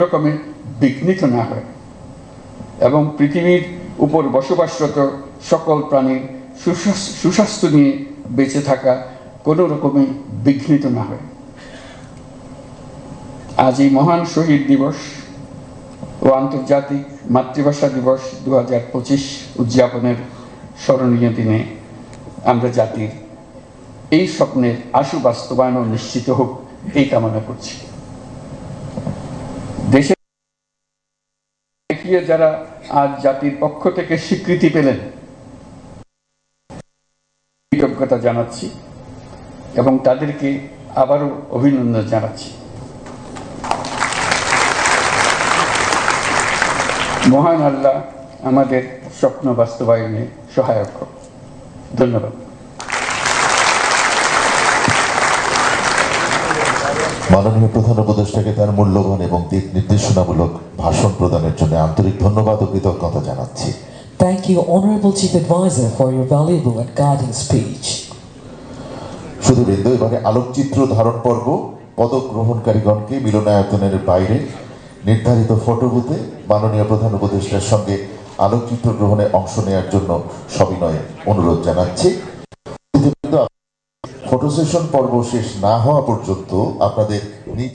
রকমের বিঘ্নিত না হয় এবং পৃথিবীর উপর বসবাসরত সকল প্রাণীর সুস্বাস- সুস্বাস্থ্য নিয়ে বেঁচে থাকা কোনো রকমে বিঘ্নিত না হয়। আজ এই মহান শহীদ দিবস ও আন্তর্জাতিক মাতৃভাষা দিবস দু হাজার পঁচিশ উদযাপনের স্মরণীয় দিনে আমরা জাতির এই স্বপ্নের আশু বাস্তবায়ন নিশ্চিত হোক এই কামনা করছি। দেখিয়ে যারা আজ জাতির পক্ষ থেকে স্বীকৃতি পেলেন, কৃতজ্ঞতা জানাচ্ছি এবং তাদেরকে আবারও অভিনন্দন জানাচ্ছি। মহান আল্লাহ আমাদের স্বপ্ন বাস্তবায়নে সহায়ক হোক। ধন্যবাদ। মাননীয় প্রধান উপদেষ্টাকে তার মূল্যবান এবং দিক নির্দেশনামূলক ভাষণ প্রদানের জন্য আন্তরিক ধন্যবাদ ও কৃতজ্ঞতা জানাচ্ছি Thank you, Honorable Chief Advisor, for your valuable and guiding speech. শুধু বৃন্দ এবারে আলোকচিত্র ধারণ পর্ব পদক গ্রহণকারীগণকে মিলনায়তনের বাইরে নির্ধারিত ফটোবুথে মাননীয় প্রধান উপদেষ্টার সঙ্গে আলোকচিত্র গ্রহণে অংশ নেওয়ার জন্য সবিনয়ে অনুরোধ জানাচ্ছি ফটো সেশন পর্ব শেষ না হওয়া পর্যন্ত আপনাদের নিজ